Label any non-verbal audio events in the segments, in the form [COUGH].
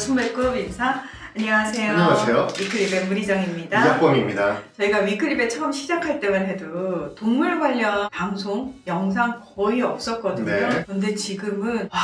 순발급 인사. 안녕하세요. 안녕하세요. 위클립의 문희정입니다. 이학범입니다. 저희가 위클립에 처음 시작할 때만 해도 동물 관련 방송, 영상 거의 없었거든요. 네. 그런데 지금은 와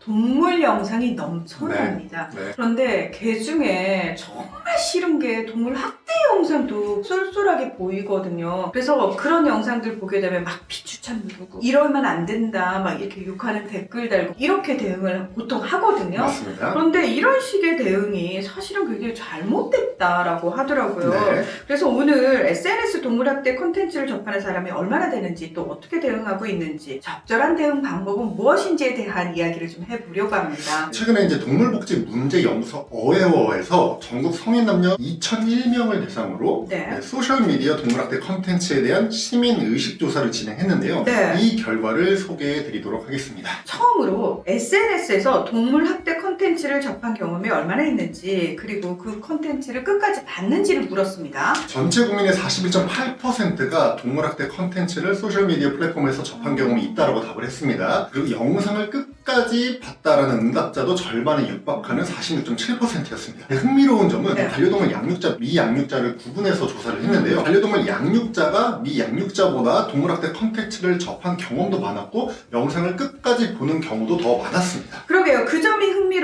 동물 영상이 넘쳐납니다. 네. 그런데 개 중에 정말 싫은 게 동물 학대 영상도 쏠쏠하게 보이거든요. 그래서 그런 영상들 보게 되면 막 비추 천 누르고 이러면 안 된다 막 이렇게 욕하는 댓글 달고 이렇게 대응을 보통 하거든요. 맞습니다. 그런데 이런 식의 대응이 사실은 굉장히 잘못됐다라고 하더라고요. 네. 그래서 오늘 SNS 동물학대 콘텐츠를 접하는 사람이 얼마나 되는지 또 어떻게 대응하고 있는지 적절한 대응 방법은 무엇인지에 대한 이야기를 좀 해보려고 합니다. 최근에 이제 동물복지 문제 연구소 어웨어에서 전국 성인 남녀 2,001명을 대상으로 네. 네, 소셜미디어 동물학대 컨텐츠에 대한 시민 의식 조사를 진행했는데요. 네. 이 결과를 소개해 드리도록 하겠습니다. 처음으로 SNS에서 동물 학대 콘텐츠를 접한 경험이 얼마나 있는지 그리고 그 콘텐츠를 끝까지 봤는지를 물었습니다. 전체 국민의 41.8%가 동물 학대 컨텐츠를 소셜미디어 플랫폼에서 접한 경험이 있다라고 답을 했습니다. 그리고 영상을 끝 까지 봤다라는 응답자도 절반에 육박하는 46.7%였습니다. 흥미로운 점은 네. 반려동물 양육자, 미양육자를 구분해서 조사를 했는데요. 반려동물 양육자가 미양육자보다 동물학대 컨텐츠를 접한 경험도 많았고 영상을 끝까지 보는 경우도 더 많았습니다. 그러게요. 그 점이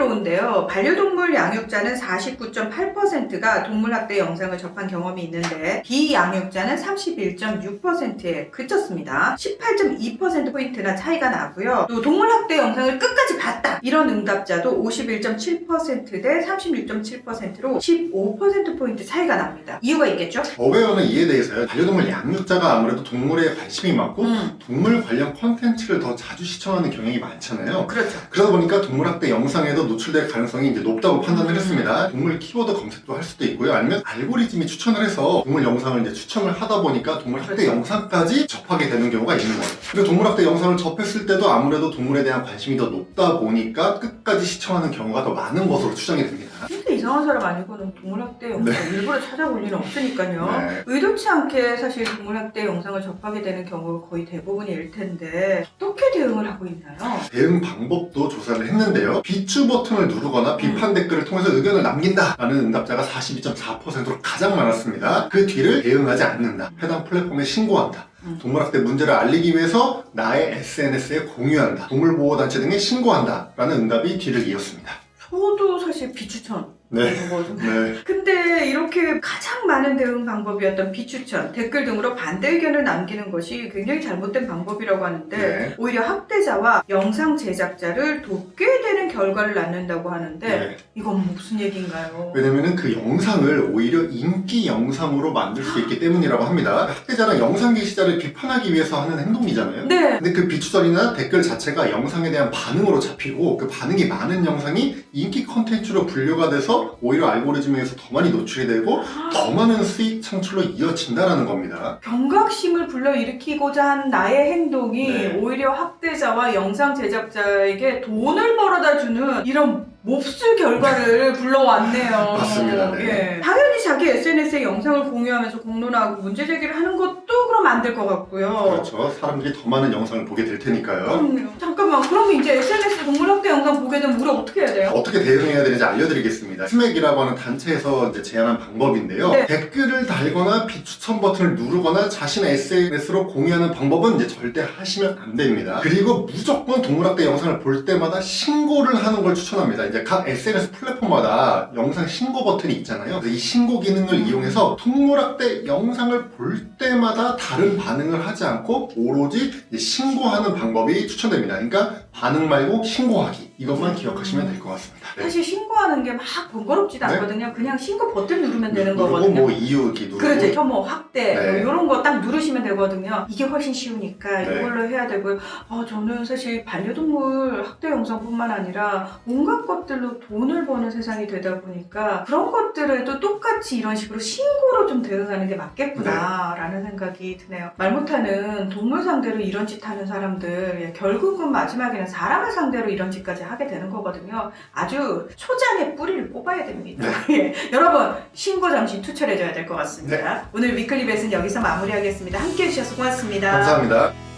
흥미로운데요. 반려동물 양육자는 49.8%가 동물학대 영상을 접한 경험이 있는데 비양육자는 31.6%에 그쳤습니다. 18.2%포인트나 차이가 나고요. 또 동물학대 영상을 끝까지 봤다. 이런 응답자도 51.7%대 36.7%로 15%포인트 차이가 납니다. 이유가 있겠죠? 어웨어는 이에 대해서요. 반려동물 양육자가 아무래도 동물에 관심이 많고 음, 동물 관련 컨텐츠를 더 자주 시청하는 경향이 많잖아요. 그렇죠. 그러다 보니까 동물학대 영상에도 노출될 가능성이 이제 높다고 음. 판단을 했습니다. 동물 키워드 검색도 할 수도 있고요. 아니면 알고리즘이 추천을 해서 동물 영상을 이제 추천을 하다 보니까 동물 학대 그렇죠. 영상까지 접하게 되는 경우가 있는 거예요. 그리고 동물 학대 영상을 접했을 때도 아무래도 동물에 대한 관심이 더 높다 보니까 끝까지 시청하는 경우가 더 많은 것으로 추정이 됩니다. 이상한 사람 아니고는 동물학대 영상 일부러 찾아볼 일은 없으니까요. 네. 의도치 않게 사실 동물학대 영상을 접하게 되는 경우가 거의 대부분일 텐데 어떻게 대응을 하고 있나요? 대응 방법도 조사를 했는데요. 비추 버튼을 누르거나 비판 댓글을 통해서 의견을 남긴다라는 응답자가 42.4%로 가장 많았습니다. 그 뒤를 대응하지 않는다. 해당 플랫폼에 신고한다. 음. 동물학대 문제를 알리기 위해서 나의 SNS에 공유한다. 동물보호단체 등에 신고한다. 라는 응답이 뒤를 이었습니다. 저도 사실 비추천 네. 거. 네. 근데 이렇게 가장 많은 대응 방법이었던 비추천, 댓글 등으로 반대 의견을 남기는 것이 굉장히 잘못된 방법이라고 하는데 네. 오히려 학대자와 영상 제작자를 돕게 되는 결과를 낳는다고 하는데 네. 이건 무슨 얘기인가요? 왜냐면은 그 영상을 오히려 인기 영상으로 만들 수 있기 때문이라고 합니다. 학대자랑 영상 게시자를 비판하기 위해서 하는 행동이잖아요. 네. 근데 그 비추설이나 댓글 자체가 영상에 대한 반응으로 잡히고 그 반응이 많은 영상이 인기 컨텐츠로 분류가 돼서 오히려 알고리즘에 의해서 더 많이 노출이 되고 더 많은 수익 창출로 이어진다라는 겁니다. 경각심을 불러일으키고자 한 나의 행동이 네. 오히려 학대자와 영상 제작자에게 돈을 벌어다 주는 이런 몹쓸 결과를 [LAUGHS] 불러왔네요. 맞습니다. 네. 예. 당연히 자기 SNS에 영상을 공유하면서 공론화하고 문제 제기를 하는 것도 그럼 안 될 것 같고요. 그렇죠. 사람들이 더 많은 영상을 보게 될 테니까요. 그럼요. 잠깐만, 그러면 이제 SNS 동물학대 영상 보게 되면 우리 어떻게 해야 돼요? 어떻게 대응해야 되는지 알려드리겠습니다. 스맥이라고 하는 단체에서 이제 제안한 방법인데요. 네. 댓글을 달거나 비추천 버튼을 누르거나 자신의 SNS로 공유하는 방법은 이제 절대 하시면 안 됩니다. 그리고 무조건 동물학대 영상을 볼 때마다 신고를 하는 걸 추천합니다. 이제 각 SNS 플랫폼마다 영상 신고 버튼이 있잖아요. 이 신고 기능을 이용해서 동물학대 영상을 볼 때마다 다른 반응을 하지 않고 오로지 신고하는 방법이 추천됩니다. 그러니까 반응 말고 신고하기 이것만 기억하시면 될 것 같습니다. 네. 사실 신고 하는 게 막 번거롭지도 네. 않거든요. 그냥 신고 버튼 누르면 되는 누르고 거거든요. 뭐 이유 이렇게 누르고 그렇죠. 혐오, 학대, 네. 뭐 이런 거 딱 누르시면 되거든요. 이게 훨씬 쉬우니까 네. 이걸로 해야 되고요. 아, 저는 사실 반려동물 학대 영상뿐만 아니라 온갖 것들로 돈을 버는 세상이 되다 보니까 그런 것들에도 똑같이 이런 식으로 신고로 좀 대응하는 게 맞겠구나라는 생각이 드네요. 말 못하는 동물 상대로 이런 짓 하는 사람들 예, 결국은 마지막에는 사람을 상대로 이런 짓까지 하게 되는 거거든요. 아주 초 장의 뿌리를 뽑아야 됩니다. [LAUGHS] 예. 여러분 신고 잠시 투철해줘야 될 것 같습니다. 오늘 위클리 벳은 여기서 마무리하겠습니다. 함께 해 주셔서 고맙습니다. 감사합니다.